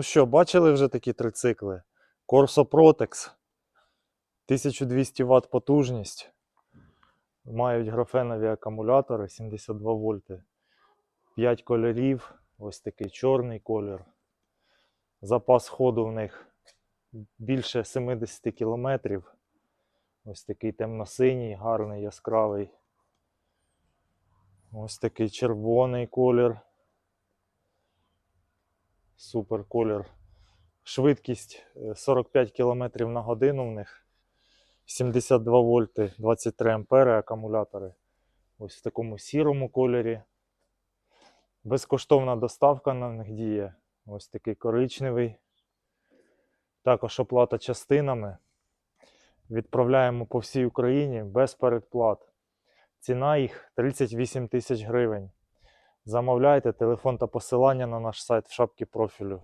Ну що, бачили вже такі трицикли? Corso Protex. 1200 Вт потужність. Мають графенові акумулятори 72 вольти. 5 кольорів. Ось такий чорний колір. Запас ходу в них більше 70 кілометрів. Ось такий темно-синій, гарний, яскравий. Ось такий червоний колір. Супер колір. Швидкість е, 45 км на годину в них. 72 вольти, 23 ампери акумулятори. Ось в такому сірому кольорі. Безкоштовна доставка на них діє. Ось такий коричневий. Також оплата частинами. Відправляємо по всій Україні без передплат. Ціна їх 38 тисяч гривень. Замовляйте телефон та посилання на наш сайт в шапці профілю.